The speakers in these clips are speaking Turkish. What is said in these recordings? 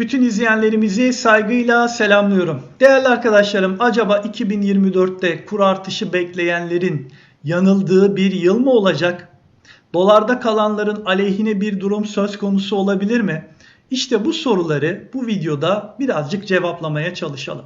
Bütün izleyenlerimizi saygıyla selamlıyorum. Değerli arkadaşlarım, acaba 2024'te kur artışı bekleyenlerin yanıldığı bir yıl mı olacak? Dolarda kalanların aleyhine bir durum söz konusu olabilir mi? İşte bu soruları bu videoda birazcık cevaplamaya çalışalım.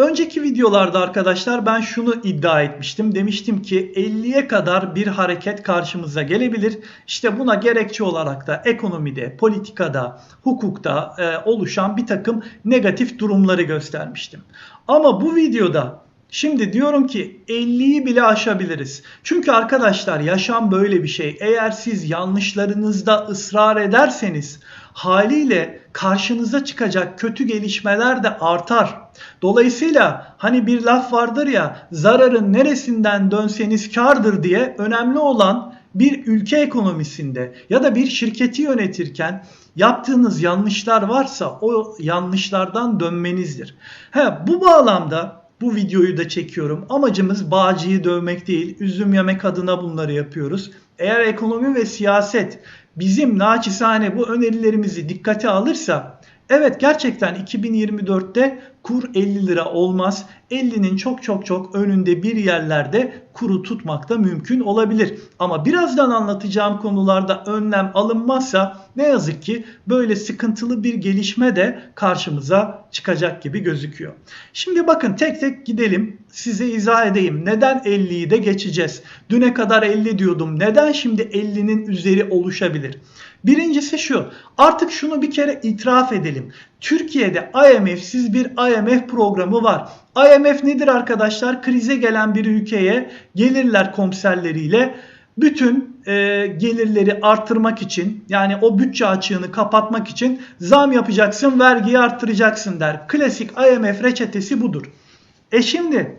Önceki videolarda arkadaşlar ben şunu iddia etmiştim. Demiştim ki 50'ye kadar bir hareket karşımıza gelebilir. İşte buna gerekçe olarak da ekonomide, politikada, hukukta e, oluşan bir takım negatif durumları göstermiştim. Ama bu videoda Şimdi diyorum ki 50'yi bile aşabiliriz. Çünkü arkadaşlar yaşam böyle bir şey. Eğer siz yanlışlarınızda ısrar ederseniz haliyle karşınıza çıkacak kötü gelişmeler de artar. Dolayısıyla hani bir laf vardır ya zararın neresinden dönseniz kardır diye önemli olan bir ülke ekonomisinde ya da bir şirketi yönetirken yaptığınız yanlışlar varsa o yanlışlardan dönmenizdir. He, bu bağlamda bu videoyu da çekiyorum. Amacımız bağcıyı dövmek değil, üzüm yemek adına bunları yapıyoruz. Eğer ekonomi ve siyaset bizim naçizane bu önerilerimizi dikkate alırsa evet gerçekten 2024'te kur 50 lira olmaz. 50'nin çok çok çok önünde bir yerlerde kuru tutmak da mümkün olabilir. Ama birazdan anlatacağım konularda önlem alınmazsa ne yazık ki böyle sıkıntılı bir gelişme de karşımıza çıkacak gibi gözüküyor. Şimdi bakın tek tek gidelim size izah edeyim. Neden 50'yi de geçeceğiz? Düne kadar 50 diyordum. Neden şimdi 50'nin üzeri oluşabilir? Birincisi şu. Artık şunu bir kere itiraf edelim. Türkiye'de IMF'siz bir IMF programı var. IMF nedir arkadaşlar? Krize gelen bir ülkeye gelirler komiserleriyle bütün e, gelirleri artırmak için yani o bütçe açığını kapatmak için zam yapacaksın, vergiyi arttıracaksın der. Klasik IMF reçetesi budur. E şimdi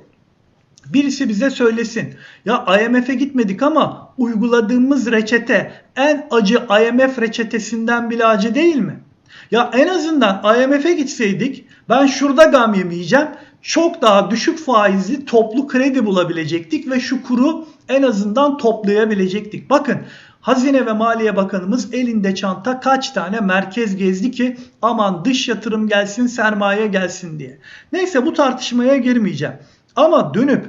birisi bize söylesin. Ya IMF'e gitmedik ama uyguladığımız reçete en acı IMF reçetesinden bile acı değil mi? Ya en azından IMF'e gitseydik ben şurada gam yemeyeceğim. Çok daha düşük faizli toplu kredi bulabilecektik ve şu kuru en azından toplayabilecektik. Bakın Hazine ve Maliye Bakanımız elinde çanta kaç tane merkez gezdi ki aman dış yatırım gelsin sermaye gelsin diye. Neyse bu tartışmaya girmeyeceğim. Ama dönüp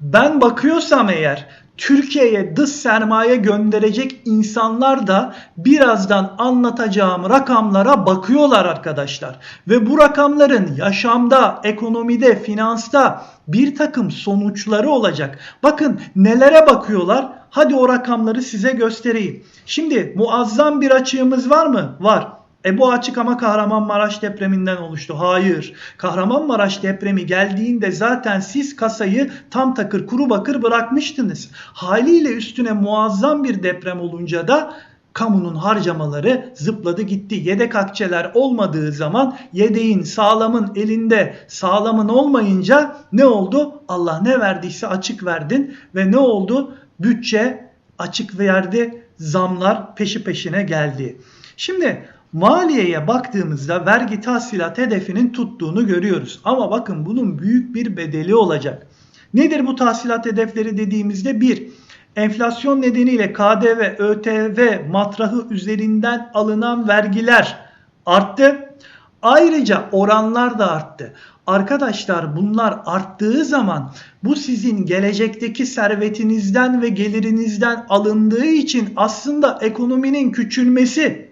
ben bakıyorsam eğer Türkiye'ye dış sermaye gönderecek insanlar da birazdan anlatacağım rakamlara bakıyorlar arkadaşlar. Ve bu rakamların yaşamda, ekonomide, finansta bir takım sonuçları olacak. Bakın nelere bakıyorlar? Hadi o rakamları size göstereyim. Şimdi muazzam bir açığımız var mı? Var. E bu açık ama Kahramanmaraş depreminden oluştu. Hayır. Kahramanmaraş depremi geldiğinde zaten siz kasayı tam takır kuru bakır bırakmıştınız. Haliyle üstüne muazzam bir deprem olunca da kamunun harcamaları zıpladı gitti. Yedek akçeler olmadığı zaman yedeğin sağlamın elinde sağlamın olmayınca ne oldu? Allah ne verdiyse açık verdin ve ne oldu? Bütçe açık verdi. Zamlar peşi peşine geldi. Şimdi Maliyeye baktığımızda vergi tahsilat hedefinin tuttuğunu görüyoruz. Ama bakın bunun büyük bir bedeli olacak. Nedir bu tahsilat hedefleri dediğimizde bir, enflasyon nedeniyle KDV, ÖTV matrahı üzerinden alınan vergiler arttı. Ayrıca oranlar da arttı. Arkadaşlar bunlar arttığı zaman bu sizin gelecekteki servetinizden ve gelirinizden alındığı için aslında ekonominin küçülmesi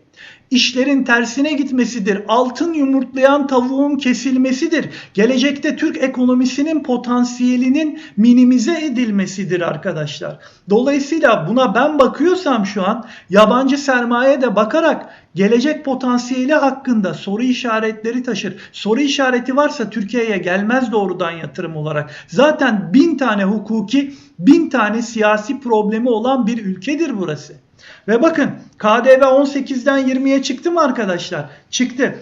işlerin tersine gitmesidir. Altın yumurtlayan tavuğun kesilmesidir. Gelecekte Türk ekonomisinin potansiyelinin minimize edilmesidir arkadaşlar. Dolayısıyla buna ben bakıyorsam şu an yabancı sermaye de bakarak gelecek potansiyeli hakkında soru işaretleri taşır. Soru işareti varsa Türkiye'ye gelmez doğrudan yatırım olarak. Zaten bin tane hukuki, bin tane siyasi problemi olan bir ülkedir burası. Ve bakın KDV 18'den 20'ye çıktı mı arkadaşlar? Çıktı.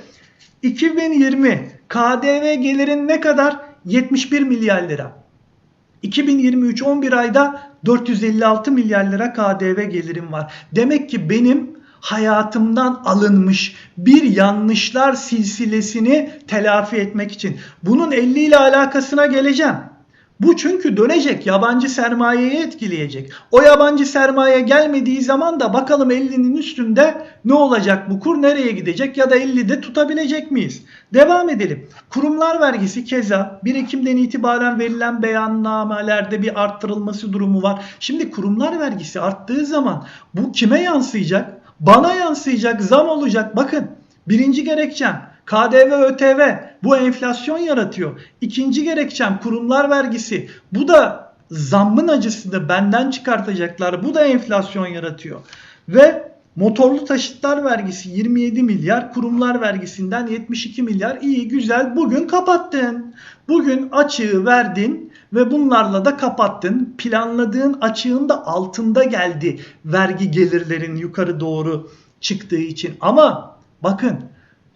2020 KDV gelirin ne kadar? 71 milyar lira. 2023 11 ayda 456 milyar lira KDV gelirim var. Demek ki benim hayatımdan alınmış bir yanlışlar silsilesini telafi etmek için. Bunun 50 ile alakasına geleceğim. Bu çünkü dönecek, yabancı sermayeyi etkileyecek. O yabancı sermaye gelmediği zaman da bakalım 50'nin üstünde ne olacak bu kur, nereye gidecek ya da 50'de tutabilecek miyiz? Devam edelim. Kurumlar vergisi keza 1 Ekim'den itibaren verilen beyannamelerde bir arttırılması durumu var. Şimdi kurumlar vergisi arttığı zaman bu kime yansıyacak? Bana yansıyacak, zam olacak. Bakın birinci gerekçem KDV, ÖTV bu enflasyon yaratıyor. İkinci gerekçem kurumlar vergisi. Bu da zammın acısını benden çıkartacaklar. Bu da enflasyon yaratıyor. Ve motorlu taşıtlar vergisi 27 milyar, kurumlar vergisinden 72 milyar. İyi güzel bugün kapattın. Bugün açığı verdin ve bunlarla da kapattın. Planladığın açığın da altında geldi vergi gelirlerin yukarı doğru çıktığı için. Ama bakın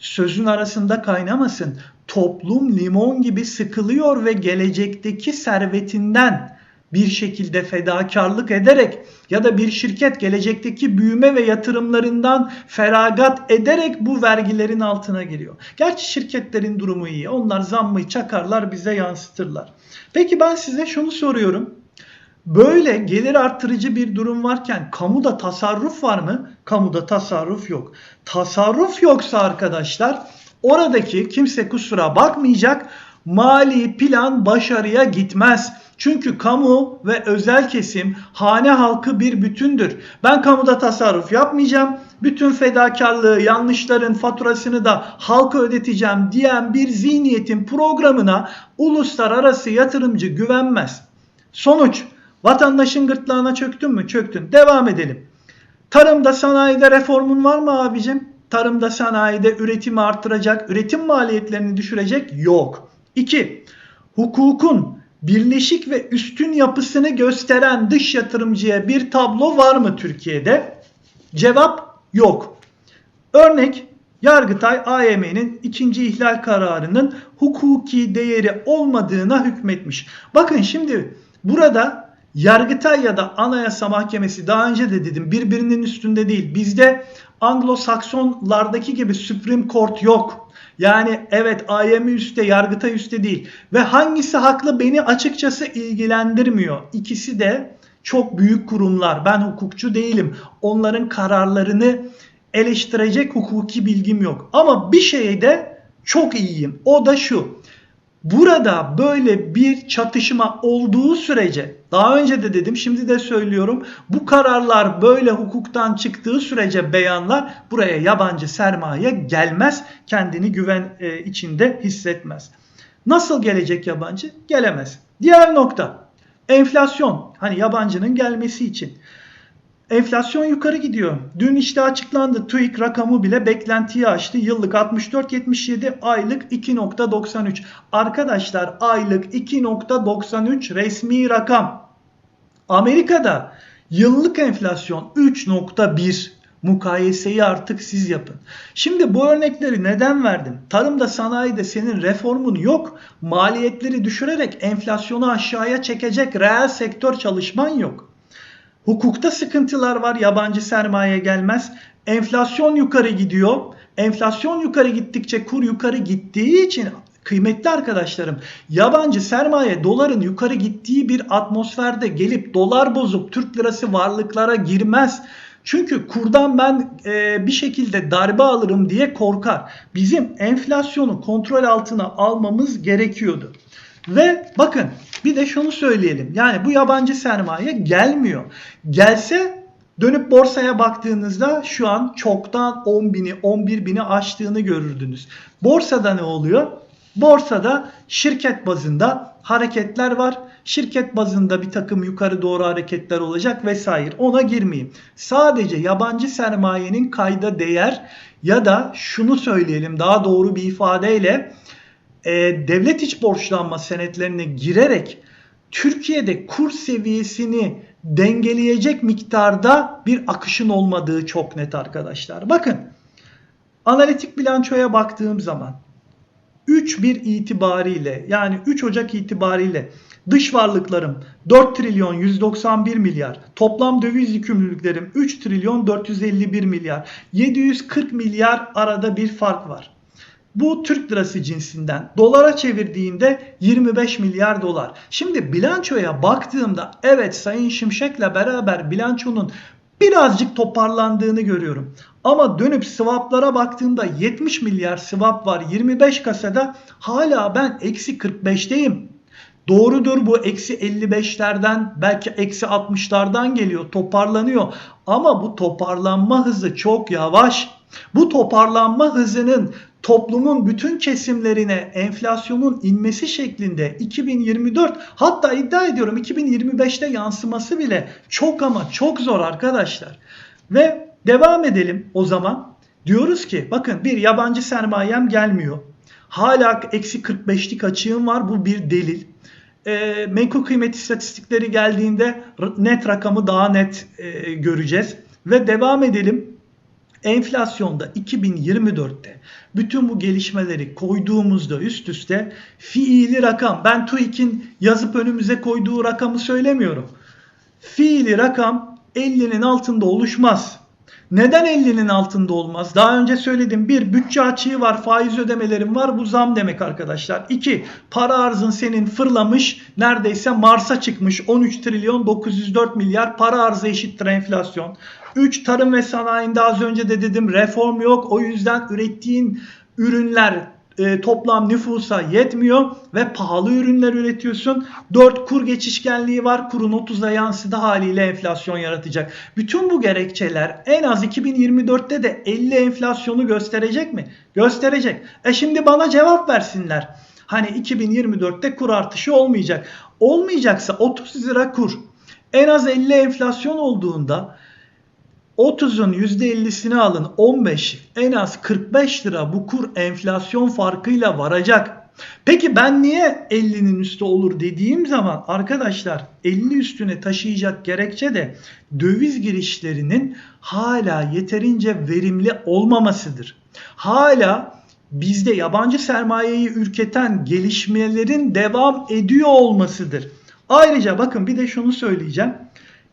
sözün arasında kaynamasın. Toplum limon gibi sıkılıyor ve gelecekteki servetinden bir şekilde fedakarlık ederek ya da bir şirket gelecekteki büyüme ve yatırımlarından feragat ederek bu vergilerin altına giriyor. Gerçi şirketlerin durumu iyi. Onlar zammı çakarlar bize yansıtırlar. Peki ben size şunu soruyorum. Böyle gelir arttırıcı bir durum varken kamuda tasarruf var mı? Kamuda tasarruf yok. Tasarruf yoksa arkadaşlar oradaki kimse kusura bakmayacak mali plan başarıya gitmez. Çünkü kamu ve özel kesim hane halkı bir bütündür. Ben kamuda tasarruf yapmayacağım. Bütün fedakarlığı, yanlışların faturasını da halka ödeteceğim diyen bir zihniyetin programına uluslararası yatırımcı güvenmez. Sonuç Vatandaşın gırtlağına çöktün mü? Çöktün. Devam edelim. Tarımda sanayide reformun var mı abicim? Tarımda sanayide üretimi artıracak, üretim maliyetlerini düşürecek? Yok. 2. Hukukun birleşik ve üstün yapısını gösteren dış yatırımcıya bir tablo var mı Türkiye'de? Cevap yok. Örnek Yargıtay AYM'nin ikinci ihlal kararının hukuki değeri olmadığına hükmetmiş. Bakın şimdi burada Yargıtay ya da Anayasa Mahkemesi daha önce de dedim birbirinin üstünde değil. Bizde Anglo-Saksonlardaki gibi Supreme Court yok. Yani evet AYM üstte, Yargıtay üstte değil. Ve hangisi haklı beni açıkçası ilgilendirmiyor. İkisi de çok büyük kurumlar. Ben hukukçu değilim. Onların kararlarını eleştirecek hukuki bilgim yok. Ama bir şeyde çok iyiyim. O da şu. Burada böyle bir çatışma olduğu sürece daha önce de dedim şimdi de söylüyorum bu kararlar böyle hukuktan çıktığı sürece beyanlar buraya yabancı sermaye gelmez kendini güven e, içinde hissetmez. Nasıl gelecek yabancı? Gelemez. Diğer nokta enflasyon hani yabancının gelmesi için. Enflasyon yukarı gidiyor. Dün işte açıklandı. TÜİK rakamı bile beklentiyi aştı. Yıllık 64.77, aylık 2.93. Arkadaşlar aylık 2.93 resmi rakam. Amerika'da yıllık enflasyon 3.1. Mukayeseyi artık siz yapın. Şimdi bu örnekleri neden verdim? Tarımda sanayide senin reformun yok. Maliyetleri düşürerek enflasyonu aşağıya çekecek reel sektör çalışman yok. Hukukta sıkıntılar var. Yabancı sermaye gelmez. Enflasyon yukarı gidiyor. Enflasyon yukarı gittikçe kur yukarı gittiği için kıymetli arkadaşlarım yabancı sermaye doların yukarı gittiği bir atmosferde gelip dolar bozup Türk lirası varlıklara girmez. Çünkü kurdan ben e, bir şekilde darbe alırım diye korkar. Bizim enflasyonu kontrol altına almamız gerekiyordu. Ve bakın bir de şunu söyleyelim. Yani bu yabancı sermaye gelmiyor. Gelse dönüp borsaya baktığınızda şu an çoktan 10 bini 11 bini aştığını görürdünüz. Borsada ne oluyor? Borsada şirket bazında hareketler var. Şirket bazında bir takım yukarı doğru hareketler olacak vesaire. Ona girmeyeyim. Sadece yabancı sermayenin kayda değer ya da şunu söyleyelim daha doğru bir ifadeyle e, devlet iç borçlanma senetlerine girerek Türkiye'de kur seviyesini dengeleyecek miktarda bir akışın olmadığı çok net arkadaşlar. Bakın analitik bilançoya baktığım zaman 3-1 itibariyle yani 3 Ocak itibariyle dış varlıklarım 4 trilyon 191 milyar, toplam döviz yükümlülüklerim 3 trilyon 451 milyar, 740 milyar arada bir fark var. Bu Türk lirası cinsinden. Dolara çevirdiğinde 25 milyar dolar. Şimdi bilançoya baktığımda evet Sayın Şimşek'le beraber bilançonun birazcık toparlandığını görüyorum. Ama dönüp swaplara baktığımda 70 milyar swap var 25 kasada hala ben eksi 45'teyim. Doğrudur bu eksi 55'lerden belki eksi 60'lardan geliyor toparlanıyor. Ama bu toparlanma hızı çok yavaş. Bu toparlanma hızının toplumun bütün kesimlerine enflasyonun inmesi şeklinde 2024 hatta iddia ediyorum 2025'te yansıması bile çok ama çok zor arkadaşlar. Ve devam edelim o zaman. Diyoruz ki bakın bir yabancı sermayem gelmiyor. Hala eksi 45'lik açığım var bu bir delil. E, menkul kıymet istatistikleri geldiğinde net rakamı daha net e, göreceğiz. Ve devam edelim. Enflasyonda 2024'te bütün bu gelişmeleri koyduğumuzda üst üste fiili rakam ben TÜİK'in yazıp önümüze koyduğu rakamı söylemiyorum. Fiili rakam 50'nin altında oluşmaz. Neden 50'nin altında olmaz? Daha önce söyledim. Bir, bütçe açığı var, faiz ödemelerim var. Bu zam demek arkadaşlar. İki, para arzın senin fırlamış, neredeyse Mars'a çıkmış. 13 trilyon 904 milyar para arzı eşittir enflasyon. 3. Tarım ve sanayinde az önce de dedim reform yok. O yüzden ürettiğin ürünler e, toplam nüfusa yetmiyor ve pahalı ürünler üretiyorsun. 4 kur geçişkenliği var. Kurun 30'a yansıdı haliyle enflasyon yaratacak. Bütün bu gerekçeler en az 2024'te de 50 enflasyonu gösterecek mi? Gösterecek. E şimdi bana cevap versinler. Hani 2024'te kur artışı olmayacak. Olmayacaksa 30 lira kur. En az 50 enflasyon olduğunda 30'un %50'sini alın 15 en az 45 lira bu kur enflasyon farkıyla varacak. Peki ben niye 50'nin üstü olur dediğim zaman arkadaşlar 50 üstüne taşıyacak gerekçe de döviz girişlerinin hala yeterince verimli olmamasıdır. Hala bizde yabancı sermayeyi ürketen gelişmelerin devam ediyor olmasıdır. Ayrıca bakın bir de şunu söyleyeceğim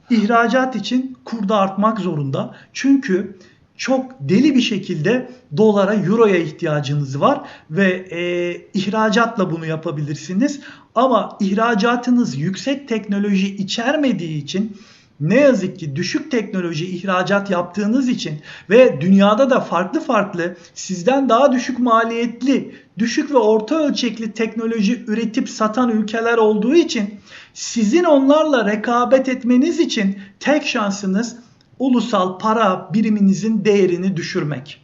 ihracat için kurda artmak zorunda. Çünkü çok deli bir şekilde dolara, euroya ihtiyacınız var ve e, ihracatla bunu yapabilirsiniz. Ama ihracatınız yüksek teknoloji içermediği için ne yazık ki düşük teknoloji ihracat yaptığınız için ve dünyada da farklı farklı sizden daha düşük maliyetli, düşük ve orta ölçekli teknoloji üretip satan ülkeler olduğu için sizin onlarla rekabet etmeniz için tek şansınız ulusal para biriminizin değerini düşürmek.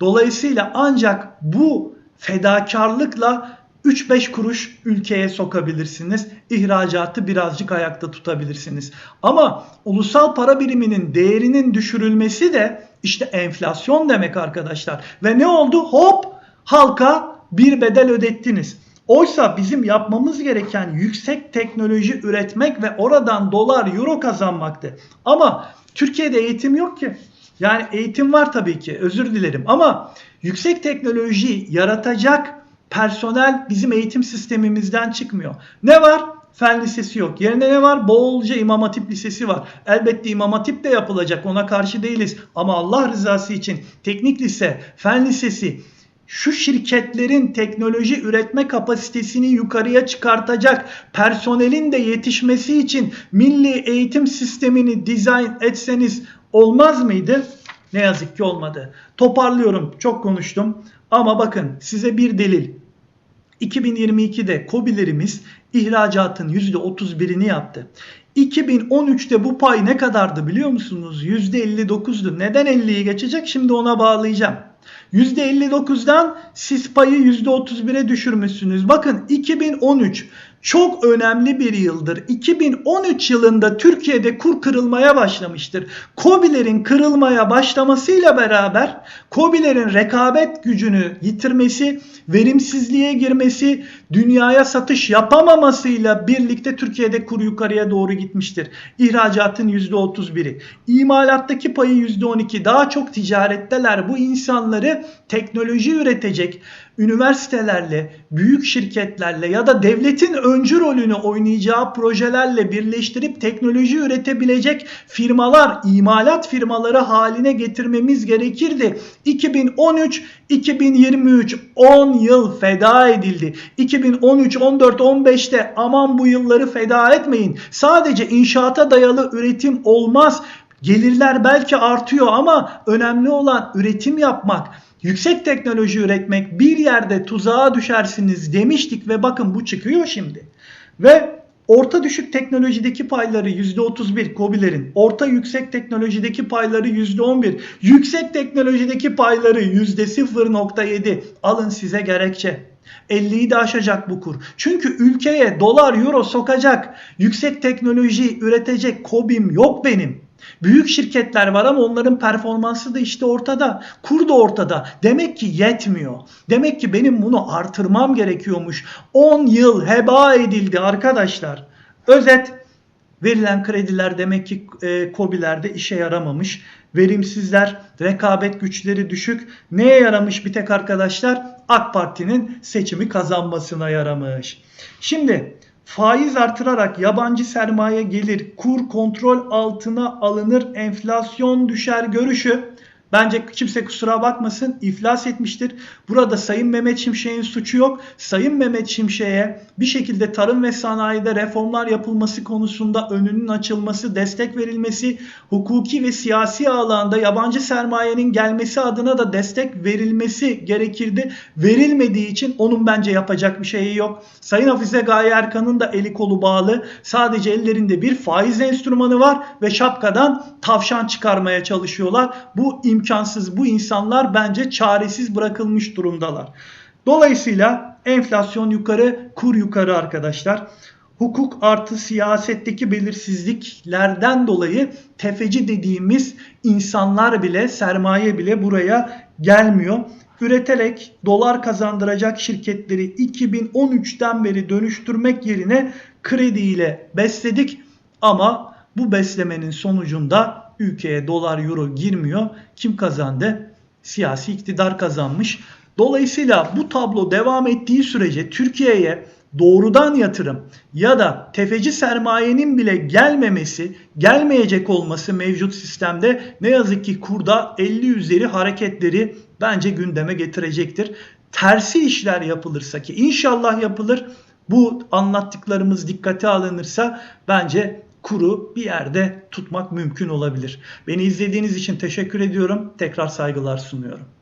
Dolayısıyla ancak bu fedakarlıkla 3-5 kuruş ülkeye sokabilirsiniz. İhracatı birazcık ayakta tutabilirsiniz. Ama ulusal para biriminin değerinin düşürülmesi de işte enflasyon demek arkadaşlar. Ve ne oldu? Hop halka bir bedel ödettiniz. Oysa bizim yapmamız gereken yüksek teknoloji üretmek ve oradan dolar, euro kazanmaktı. Ama Türkiye'de eğitim yok ki. Yani eğitim var tabii ki özür dilerim ama yüksek teknoloji yaratacak personel bizim eğitim sistemimizden çıkmıyor. Ne var? Fen lisesi yok. Yerine ne var? Bolca İmam Hatip Lisesi var. Elbette İmam Hatip de yapılacak. Ona karşı değiliz. Ama Allah rızası için teknik lise, fen lisesi şu şirketlerin teknoloji üretme kapasitesini yukarıya çıkartacak personelin de yetişmesi için milli eğitim sistemini dizayn etseniz olmaz mıydı? Ne yazık ki olmadı. Toparlıyorum. Çok konuştum. Ama bakın size bir delil. 2022'de COBİ'lerimiz ihracatın %31'ini yaptı. 2013'te bu pay ne kadardı biliyor musunuz? %59'du. Neden 50'yi geçecek? Şimdi ona bağlayacağım. %59'dan siz payı %31'e düşürmüşsünüz. Bakın 2013 çok önemli bir yıldır. 2013 yılında Türkiye'de kur kırılmaya başlamıştır. Kobilerin kırılmaya başlamasıyla beraber Kobilerin rekabet gücünü yitirmesi, verimsizliğe girmesi, dünyaya satış yapamamasıyla birlikte Türkiye'de kur yukarıya doğru gitmiştir. İhracatın %31'i. İmalattaki payı %12. Daha çok ticaretteler. Bu insanları teknoloji üretecek üniversitelerle, büyük şirketlerle ya da devletin öncü rolünü oynayacağı projelerle birleştirip teknoloji üretebilecek firmalar, imalat firmaları haline getirmemiz gerekirdi. 2013 2023 10 yıl feda edildi. 2013, 14, 15'te aman bu yılları feda etmeyin. Sadece inşaata dayalı üretim olmaz. Gelirler belki artıyor ama önemli olan üretim yapmak. Yüksek teknoloji üretmek bir yerde tuzağa düşersiniz demiştik ve bakın bu çıkıyor şimdi. Ve orta düşük teknolojideki payları %31 COBİ'lerin, orta yüksek teknolojideki payları %11, yüksek teknolojideki payları %0.7 alın size gerekçe. 50'yi de aşacak bu kur. Çünkü ülkeye dolar euro sokacak yüksek teknoloji üretecek kobim yok benim. Büyük şirketler var ama onların performansı da işte ortada. Kur da ortada. Demek ki yetmiyor. Demek ki benim bunu artırmam gerekiyormuş. 10 yıl heba edildi arkadaşlar. Özet verilen krediler demek ki e, COBİ'lerde işe yaramamış. Verimsizler, rekabet güçleri düşük. Neye yaramış bir tek arkadaşlar? AK Parti'nin seçimi kazanmasına yaramış. Şimdi faiz artırarak yabancı sermaye gelir, kur kontrol altına alınır, enflasyon düşer görüşü Bence kimse kusura bakmasın iflas etmiştir. Burada Sayın Mehmet Şimşek'in suçu yok. Sayın Mehmet Şimşek'e bir şekilde tarım ve sanayide reformlar yapılması konusunda önünün açılması, destek verilmesi, hukuki ve siyasi alanda yabancı sermayenin gelmesi adına da destek verilmesi gerekirdi. Verilmediği için onun bence yapacak bir şeyi yok. Sayın Hafize Gaye Erkan'ın da eli kolu bağlı. Sadece ellerinde bir faiz enstrümanı var ve şapkadan tavşan çıkarmaya çalışıyorlar. Bu imkansız. Bu insanlar bence çaresiz bırakılmış durumdalar. Dolayısıyla enflasyon yukarı, kur yukarı arkadaşlar. Hukuk artı siyasetteki belirsizliklerden dolayı tefeci dediğimiz insanlar bile, sermaye bile buraya gelmiyor. Üreterek dolar kazandıracak şirketleri 2013'ten beri dönüştürmek yerine krediyle besledik ama bu beslemenin sonucunda ülkeye dolar euro girmiyor. Kim kazandı? Siyasi iktidar kazanmış. Dolayısıyla bu tablo devam ettiği sürece Türkiye'ye doğrudan yatırım ya da tefeci sermayenin bile gelmemesi, gelmeyecek olması mevcut sistemde ne yazık ki kurda 50 üzeri hareketleri bence gündeme getirecektir. Tersi işler yapılırsa ki inşallah yapılır bu anlattıklarımız dikkate alınırsa bence kuru bir yerde tutmak mümkün olabilir. Beni izlediğiniz için teşekkür ediyorum. Tekrar saygılar sunuyorum.